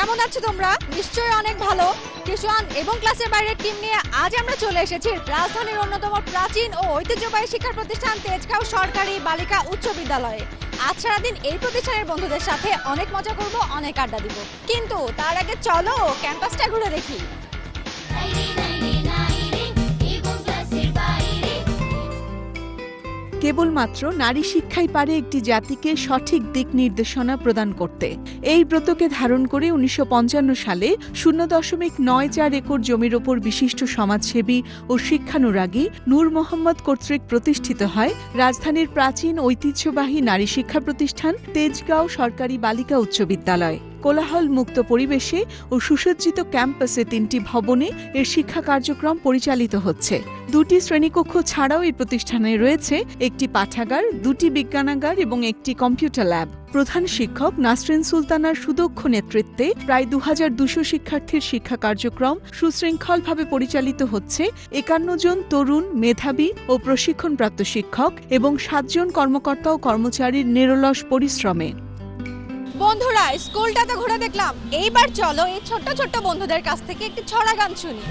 কেমন আছো তোমরা? নিশ্চয়ই অনেক ভালো। কিশোয়ান এবং ক্লাসের বাইরের টিম নিয়ে আজ আমরা চলে এসেছি রাজধানীর অন্যতম প্রাচীন ও ঐতিহ্যবাহী শিক্ষা প্রতিষ্ঠান তেজগাঁও সরকারি বালিকা উচ্চ বিদ্যালয়ে। আজ সারাদিন এই প্রতিষ্ঠানের বন্ধুদের সাথে অনেক মজা করব, অনেক আড্ডা দিব। কিন্তু তার আগে চলো ক্যাম্পাসটা ঘুরে দেখি। কেবলমাত্র নারী শিক্ষাই পারে একটি জাতিকে সঠিক দিক নির্দেশনা প্রদান করতে। এই ব্রতকে ধারণ করে উনিশশো পঞ্চান্ন সালে শূন্য দশমিক নয় চার একর জমির ওপর বিশিষ্ট সমাজসেবী ও শিক্ষানুরাগী নূর মোহাম্মদ কর্তৃক প্রতিষ্ঠিত হয় রাজধানীর প্রাচীন ঐতিহ্যবাহী নারী শিক্ষা প্রতিষ্ঠান তেজগাঁও সরকারি বালিকা উচ্চ বিদ্যালয়। কোলাহল মুক্ত পরিবেশে ও সুসজ্জিত ক্যাম্পাসে তিনটি ভবনে এর শিক্ষা কার্যক্রম পরিচালিত হচ্ছে। দুটি শ্রেণীকক্ষ ছাড়াও এই প্রতিষ্ঠানে রয়েছে একটি পাঠাগার, দুটি বিজ্ঞানাগার এবং একটি কম্পিউটার ল্যাব। প্রধান শিক্ষক নাসরিন সুলতানার সুদক্ষ নেতৃত্বে প্রায় দু শিক্ষার্থীর শিক্ষা কার্যক্রম সুশৃঙ্খলভাবে পরিচালিত হচ্ছে। একান্ন জন তরুণ, মেধাবী ও প্রশিক্ষণপ্রাপ্ত শিক্ষক এবং সাতজন কর্মকর্তা ও কর্মচারীর নিরলস পরিশ্রমে। বন্ধুরা, স্কুলটা তো ঘুরে দেখলাম। এইবার চলো এই ছোট্ট ছোট্ট বন্ধুদের কাছ থেকে একটি ছড়া গান শুনি।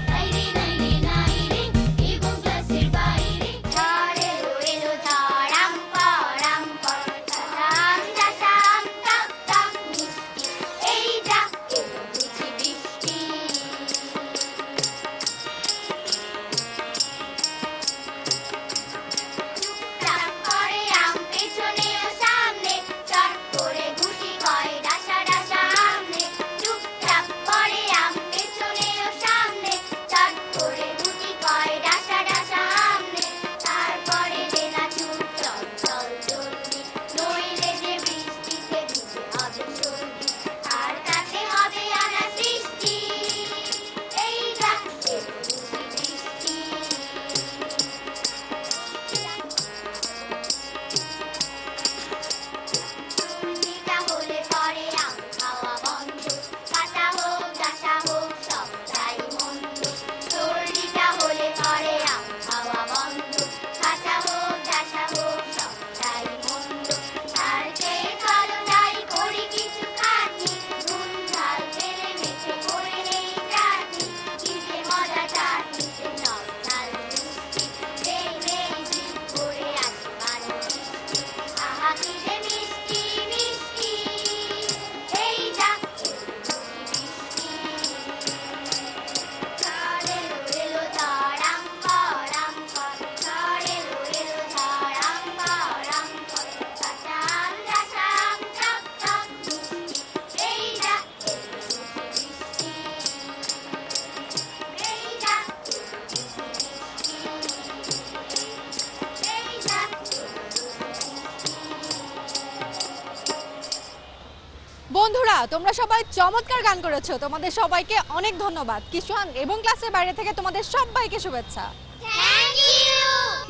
তোমরা সবাই চমৎকার গান করেছ। তোমাদের সবাইকে অনেক ধন্যবাদ। কিশোয়ান এবং ক্লাসের বাইরে থেকে তোমাদের সবাইকে শুভেচ্ছা।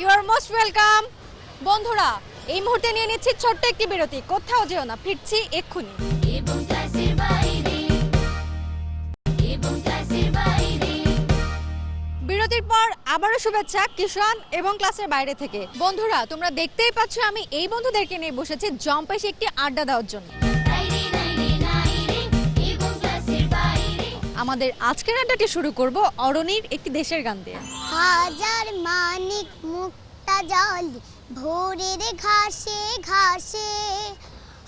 ইউ আর মোস্ট ওয়েলকাম বন্ধুরা এই মুহূর্তে নিয়ে নিচ্ছি ছোট্ট একটি বিরতি। কোথাও যেও না ফিরছি এক্ষুনি। এবং ক্লাসের বাইরে। এবং ক্লাসের বাইরে। বিরতির পর আবারও শুভেচ্ছা কিষান এবং ক্লাসের বাইরে থেকে। বন্ধুরা তোমরা দেখতেই পাচ্ছ আমি এই বন্ধুদেরকে নিয়ে বসেছি জম্পেশে একটি আড্ডা দেওয়ার জন্য। আমাদের আজকের আড্ডাটি শুরু করব অরণির একটি দেশের গান দিয়ে। হাজার মানিক মুক্তা জল, ভোরের ঘাসে ঘাসে,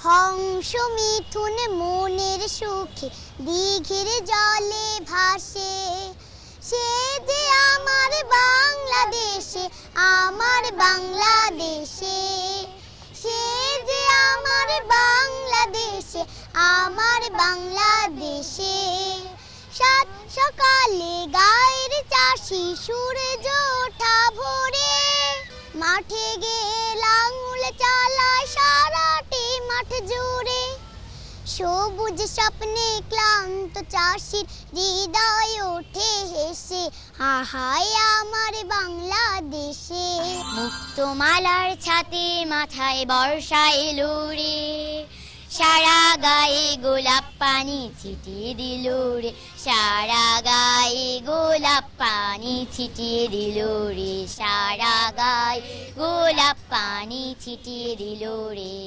হংস মিথুন মনের সুখে, দিঘির জলে ভাসে। সে যে আমার বাংলাদেশে আমার বাংলাদেশে। সে যে আমার বাংলাদেশে আমার বাংলাদেশে। সাত সকালে গায়ের চাষি সূর্য ওঠা ভোরে। মাঠে গিয়ে লাঙুল চালায় সারাটি মাঠ জুড়ে। সবুজ স্বপ্নে ক্লান্ত চাষির হৃদয় ওঠে হেসে হাহাই আমার বাংলাদেশে। মুক্তমালার ছাতে মাথায় বর্ষা রে সারা গায়ে গোলাপ পানি ছিটিয়ে দিল রে। সারা গায়ে গোলাপ পানি ছিটিয়ে দিল রে। সারা গায়ে গোলাপ পানি ছিটিয়ে দিল রে।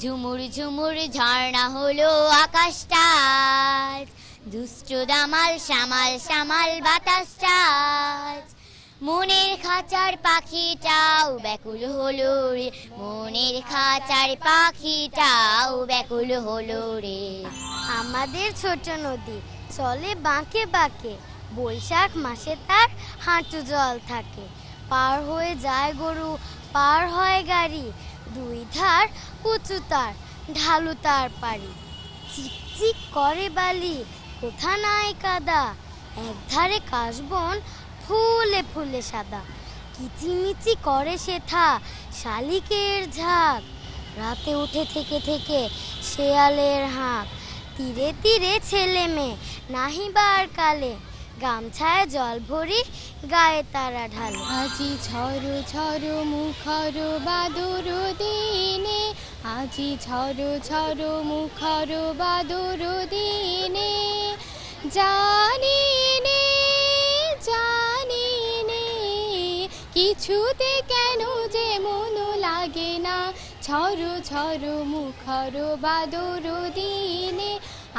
ঝুমুর ঝুমুর ঝর্ণা হলো আকাশটা। দুষ্ট দামাল, সামাল সামাল বাতাসটা। খাঁচার পাখিটাও ব্যাকুল হলো রে। মনের খাঁচার পাখিটাও ব্যাকুল হলো রে। আমাদের ছোট নদী চলে বাঁকে বাঁকে, বৈশাখ মাসে তার হাঁটু জল থাকে। পার হয়ে যায় গরু, পার হয় গাড়ি, দুই ধার কুচু তার, ঢালু তার পারি চিকচিক করে বালি, কোথা নাই কাদা? এক ধারে কাশবন ফুলে ফুলে সাদা। কিচিমিচি করে সেথা শালিকের ঝাঁক। রাতে উঠে থেকে থেকে শেয়ালের হাঁক। তীরে তীরে ছেলে মেয়ে, নাহিবার কালে। গামছায় জল ভরি গায়ে তারা ঢালে। আজি ঝড় ঝড়, মুখর বাদুর দিনে। আজি ঝড় ঝড়, মুখর বাদুর দিনে। জানি নে কিছুতে কেন যে মন লাগে না? ঝড় ঝড় মুখর বাদুর দিনে।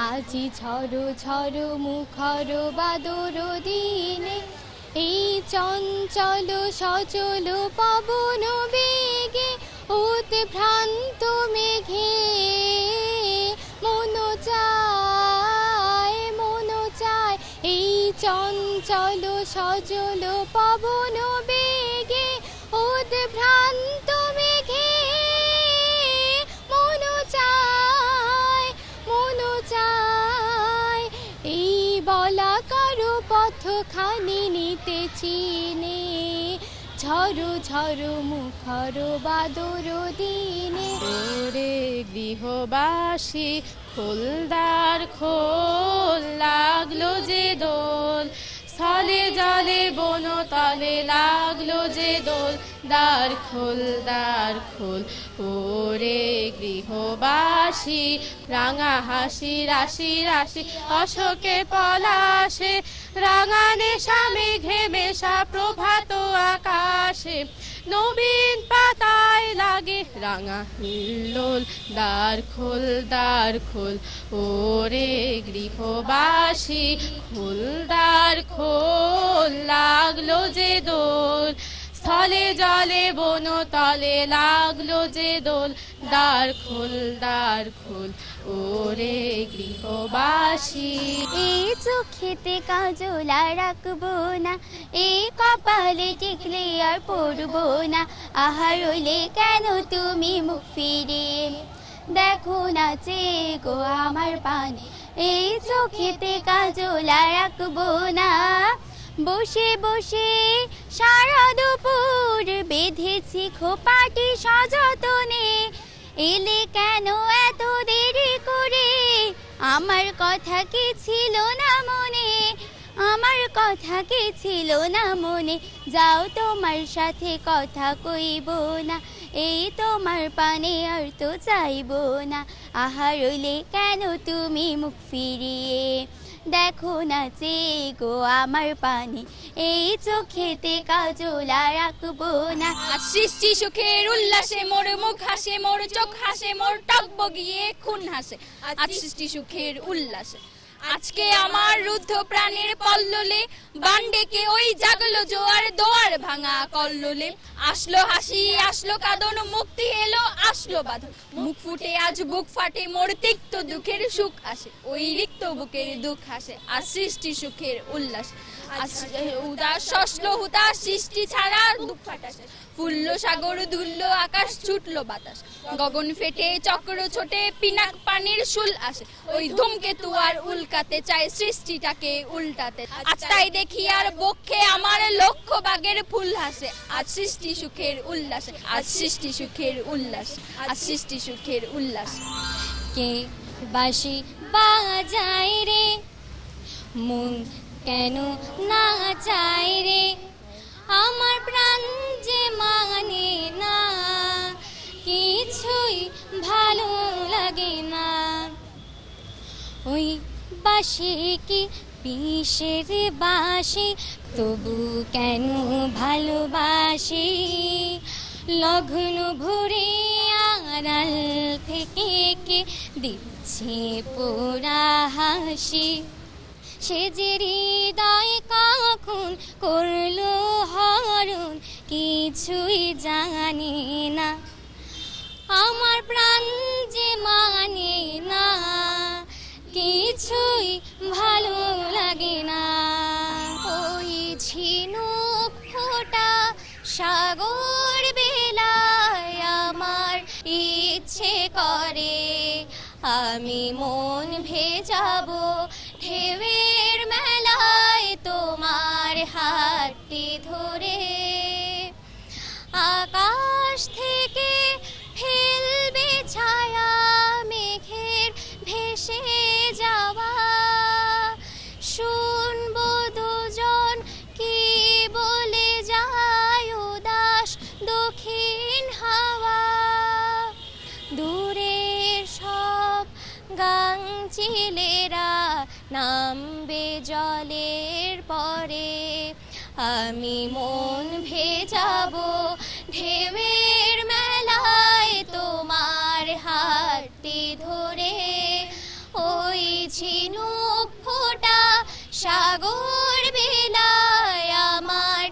আজি ঝড় ঝড় মুখর বাদুর দিনে। এই চঞ্চল সচল পবন বেগে উতে ভ্রান্ত মেঘে। মন চায় মন চায়, এই চঞ্চল সচল পবন বেগে চায় এই বলা পথখানি নিতে চিনে ঝড়ো ঝড়ো মুখর বাদর দিনে। ওরে গৃহবাসী খোলদার খোল লাগল যে দোল। স্থলে জলে তলে লাগল যে দোল, দ্বার খোল দ্বার খোল। ওরে গৃহবাসী, রাঙা হাসি, রাশি রাশি অশোকে পলাশে। রাঙানে স্বামী ঘেমেশা প্রভাত আকাশে। নবীন পাতায় লাগে রাঙা হিল্লোল দ্বার খোল দ্বার খোল। ওরে গৃহবাসী, খোল দ্বার খোল। লাগল যে দোল স্থলে জলে বন তলে লাগল যে দোল। দ্বার খুল, দ্বার খোল, ওরে গৃহবাসী। এই চোখেতে কাজল আর রাখব না এই কপালে টিকলে আর পড়ব না। আহার হইলে কেন তুমি মুখ ফিরিয়ে দেখো না গো আমার পানে এই চোখেতে কাজল আর রাখব না। বসে বসে সারা দুপুর বেঁধেছি খোপাটি সযতনে। এলে কেন এত দেরি করে? আমার কথা কি ছিল না মনে? আমার কথা কি ছিল না মনে? যাও তোমার সাথে কথা কইব না। এই তোমার পানে আর তো চাইব না। আহার কেন তুমি মুখ ফিরিয়ে? দেখো না চে গো আমার পানি। এই চোখেতে কাজলা রাখব না। সৃষ্টি সুখের উল্লাসে মোর মুখ হাসে মোর চোখ হাসে মোর টক বগিয়ে খুন হাসে। আজ সৃষ্টি সুখের উল্লাসে। আজকে আমার রুদ্ধ প্রাণের পল্ললে বান্ডেকে ওই জাগলো জোয়ার দোয়ার ভাঙা কল্লোলে। আসলো হাসি, আসলো কাঁদন, মুক্তি এলো, আসলো বাঁধন। মুখ ফুটে, আজ বুক ফাটে, মোর তিক্ত দুঃখের সুখ আসে। ওই রিক্ত বুকের দুঃখ আসে আর সৃষ্টি সুখের উল্লাস। উদাস শস্ল হুতা সৃষ্টি ছাড়া দুঃখ ফাটাসে সাগর, দুল্ল আকাশ, ছুটলো বাতাস। গগন ফেটে, চক্র ছোটে, পিনাক পানির শুল আসে। ওই ধূমকেতু আর উল্কাতে চায় সৃষ্টিটাকে উল্টাতে। আজ তাই দেখি আর বক্ষে আমার লক্ষ বাগের ফুল হাসে। আজ সৃষ্টি সুখের উল্লাসে, আজ সৃষ্টি সুখের উল্লাস, আজ সৃষ্টি সুখের উল্লাস। কে বাসি বাজায় রে? মন কেন না চাই রে? আমার প্রাণ যে মানে না, কিছুই ভালো লাগে না। ওই বাসে কি বিষের বাসে, তবু কেন ভালোবাসি? লগ্ন ভরে আড়াল থেকে কে দিচ্ছে পোড়া হাসি? সে যে হৃদয় কখন করল হরণ, কিছুই জানে না। আমার প্রাণ যে মানে না, কিছুই ভালো লাগে না। ওই ঝিনুক ফোটা সাগর বেলায় আমার ইচ্ছে করে, আমি মন ভেজাবো তোমার হাতটি ধরে আকাশ থেকে ফেলবে ছায়া মেঘের ভেসে যাওয়া। শুনব দুজন কি বলে যায় উদাস দক্ষিণ হাওয়া। দূরের সব গাংচিলেরা নামবে জলের পরে আমি মন ভেজাবো ঢেউয়ের মেলায় তোমার হাতটি ধরে। ওই ঝিনুক ফোটা সাগর বেলায় আমার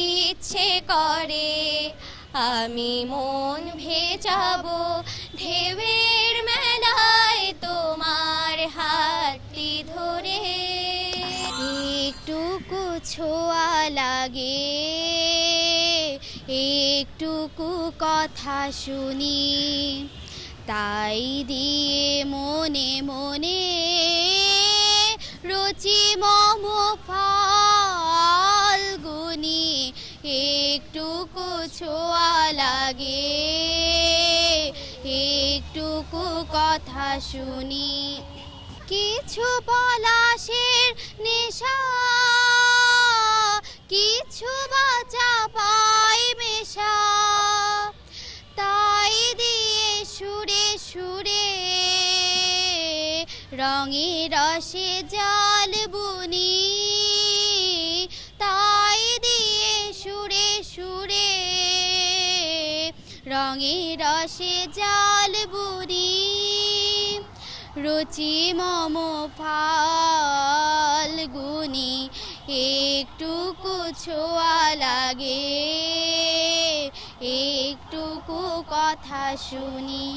ইচ্ছে করে। আমি মন ভেজাবো ঢেউয়ের মেলায় তোমার হাতটি ছোঁয়া লাগে। একটুকু কথা শুনি, তাই দিয়ে মনে মনে রুচি মম ফাল্গুনি একটুকু ছোঁয়া লাগে, একটুকু কথা শুনি। কিছু পলাশের নেশা কিছু বাচা পাই মেশা। তাই দিয়ে সুরে সুরে রঙে রসে জাল বুনি। তাই দিয়ে সুরে সুরে রঙে রসে জাল বুনি। রুচি মম ফাল্গুনি একটুকু ছোঁয়া লাগে। একটুকু কথা শুনি।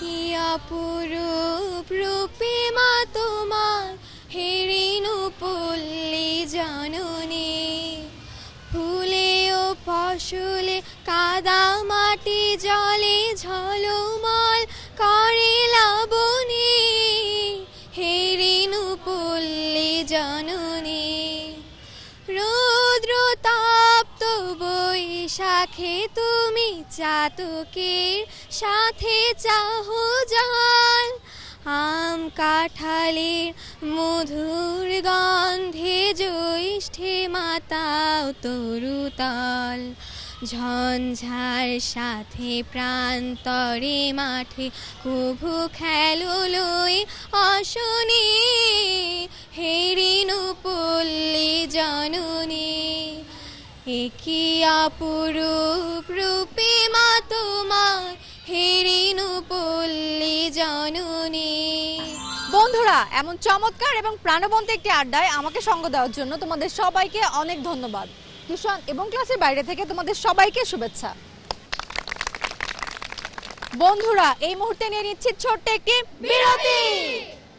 কি অপরূপ রূপে মা তোমার হেরিনু পল্লী জননী। ফুলে ও ফসলে কাদা মাটি জলে ঝলমল করে লাবণী। হেরিনু পল্লী জননী। রৌদ্র তাপ্ত বৈশাখে তুমি চাতকের সাথে চাহো জল। আম কাঁঠালের মধুর গন্ধে জ্যৈষ্ঠে মাতাও তরুতল ঝঞ্ঝার সাথে প্রান্তরে মাঠে, কভু খেলো লই অশনি হেরিনু পল্লী জননী। একি অপরূপ রূপে মা তোমার হেরিনু পল্লী জননী। বন্ধুরা, এমন চমৎকার এবং প্রাণবন্ত একটি আড্ডায় আমাকে সঙ্গ দেওয়ার জন্য তোমাদের সবাইকে অনেক ধন্যবাদ। টিউশন এবং ক্লাসের বাইরে থেকে তোমাদের সবাইকে শুভেচ্ছা। বন্ধুরা এই মুহূর্তে নিয়ে নিচ্ছি ছোট্ট একটি বিরতি।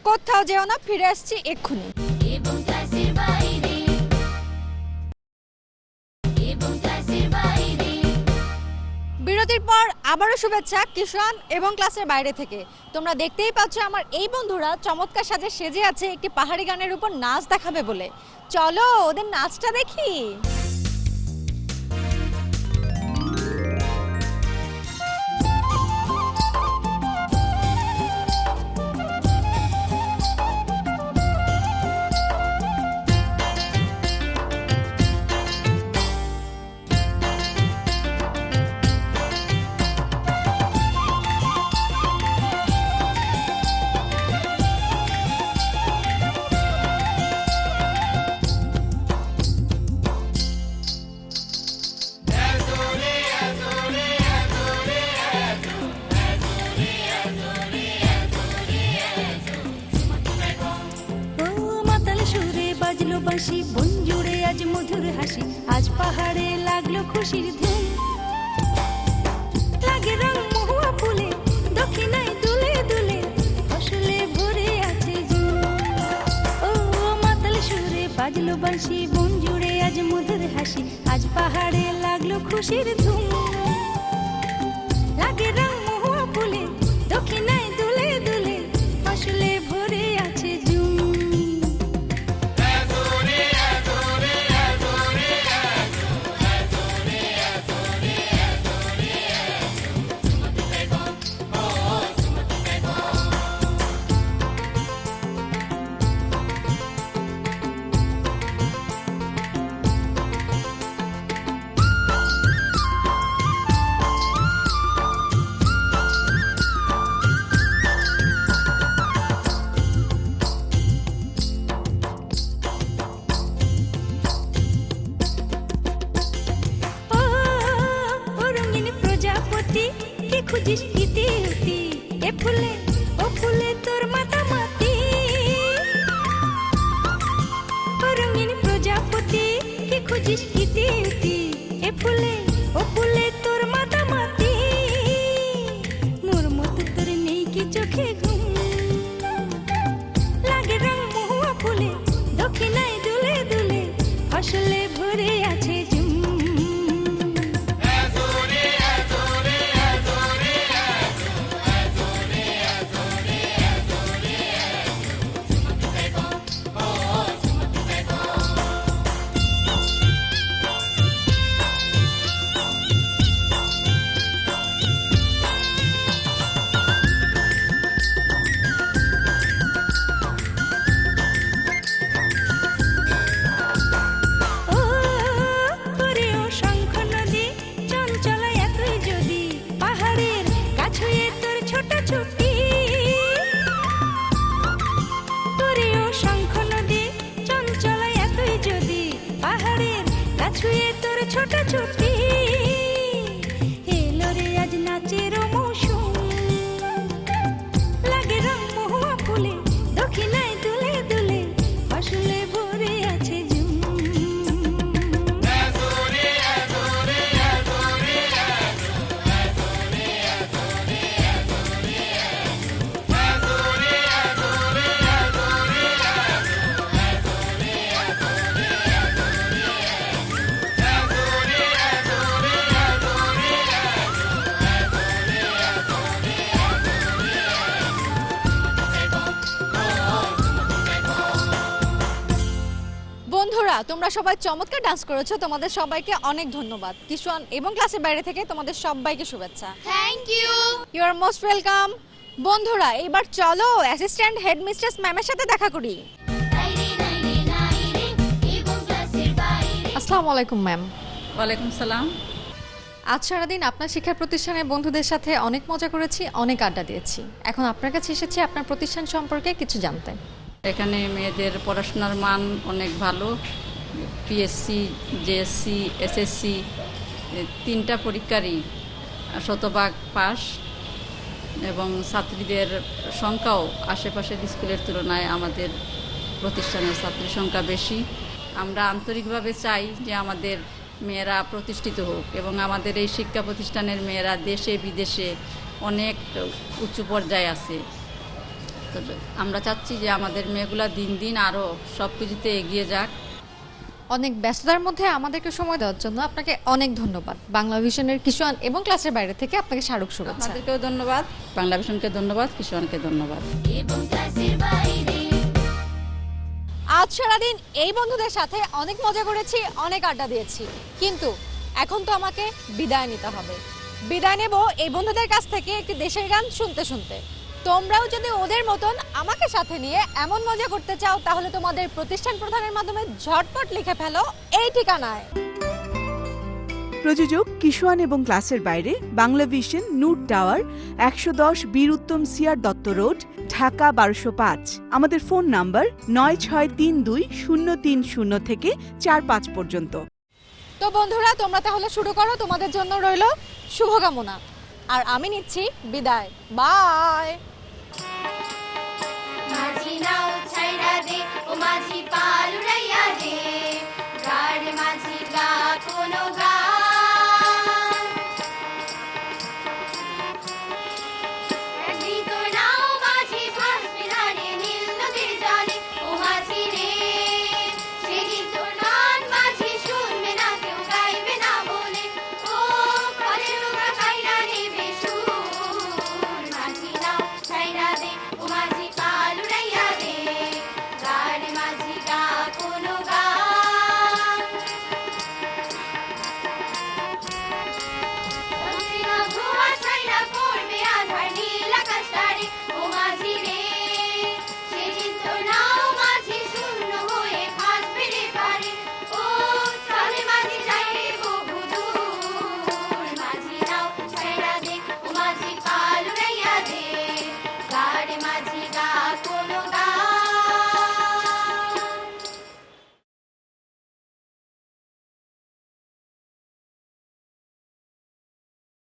কোথাও যেও না ফিরে আসছি এক্ষুনি। বিরতির পর আবারও শুভেচ্ছা কিষান এবং ক্লাসের বাইরে থেকে। তোমরা দেখতেই পাচ্ছ আমার এই বন্ধুরা চমৎকার সাজে সেজে আছে একটি পাহাড়ি গানের উপর নাচ দেখাবে বলে। চলো ওদের নাচটা দেখি। বাজলো বাঁশি বন জুড়ে আজ মধুর হাসি। আজ পাহাড়ে লাগল খুশির ধুম। লাগে দক্ষিণায় দুলে দুলে ফসলে ভরে আছে ছোট ছুটি তোমরা সবাই চমৎকার ডান্স করেছ। তোমাদের সবাইকে অনেক ধন্যবাদ। কিশোয়ান এবং ক্লাসের বাইরে থেকে তোমাদের সবাইকে শুভেচ্ছা। Thank you you are most welcome বন্ধুরা এবার চলো অ্যাসিস্ট্যান্ট হেডমিস্ট্রেস ম্যামের সাথে দেখা করি। আসসালামু আলাইকুম ম্যাম ওয়ালাইকুম সালাম। আজ সারাদিন আপনার শিক্ষা প্রতিষ্ঠানের বন্ধুদের সাথে অনেক মজা করেছি অনেক আড্ডা দিয়েছি। এখন আপনার কাছে এসেছি আপনার প্রতিষ্ঠান সম্পর্কে কিছু জানতে। এখানে মেয়েদের পড়াশোনার মান অনেক ভালো। পিএসসি জেএসসি এসএসসি তিনটা পরীক্ষারই শতভাগ পাস এবং ছাত্রীদের সংখ্যাও আশেপাশের স্কুলের তুলনায় আমাদের প্রতিষ্ঠানের ছাত্রীর সংখ্যা বেশি। আমরা আন্তরিকভাবে চাই যে আমাদের মেয়েরা প্রতিষ্ঠিত হোক এবং আমাদের এই শিক্ষা প্রতিষ্ঠানের মেয়েরা দেশে, বিদেশে অনেক উঁচু পর্যায়ে আছে। আমরা চাচ্ছি যে আমাদের মেয়েগুলা দিন দিন আরও সব কিছুতে এগিয়ে যাক। অনেক ব্যস্ততার মধ্যে আমাদেরকে সময় দেওয়ার জন্য আপনাকে অনেক ধন্যবাদ। বাংলা ভিশনের কিশোয়ান এবং ক্লাসের বাইরে থেকে আপনাকে স্মারক শুভেচ্ছা। আপনাদেরকেও ধন্যবাদ। বাংলা ভীষণকে ধন্যবাদ কিশোরকে ধন্যবাদ। আজ সারাদিন এই বন্ধুদের সাথে অনেক মজা করেছি অনেক আড্ডা দিয়েছি। কিন্তু এখন তো আমাকে বিদায় নিতে হবে। বিদায় নেব এই বন্ধুদের কাছ থেকে একটি দেশের গান শুনতে শুনতে। তোমরাও যদি ওদের মতন আমাকে সাথে নিয়ে এমন মজা করতে চাও তাহলে তোমাদের প্রতিষ্ঠান প্রধানের মাধ্যমে ঝটপট লিখে ফেলো এই ঠিকানায়। প্রযোজক কিশোয়ান এবং ক্লাসের বাইরে বাংলা ভিশন নুট টাওয়ার একশো দশ Bir Uttam C R Dutta road Dhaka বারোশো পাঁচ। আমাদের ফোন নাম্বার নয় ছয় তিন দুই শূন্য তিন শূন্য থেকে চার পাঁচ পর্যন্ত। তো বন্ধুরা তোমরা তাহলে শুরু করো। তোমাদের জন্য রইল শুভকামনা। আর আমি নিচ্ছি বিদায়। বাই। মাঝি নাও ছাইড়া দে ও মাঝি পা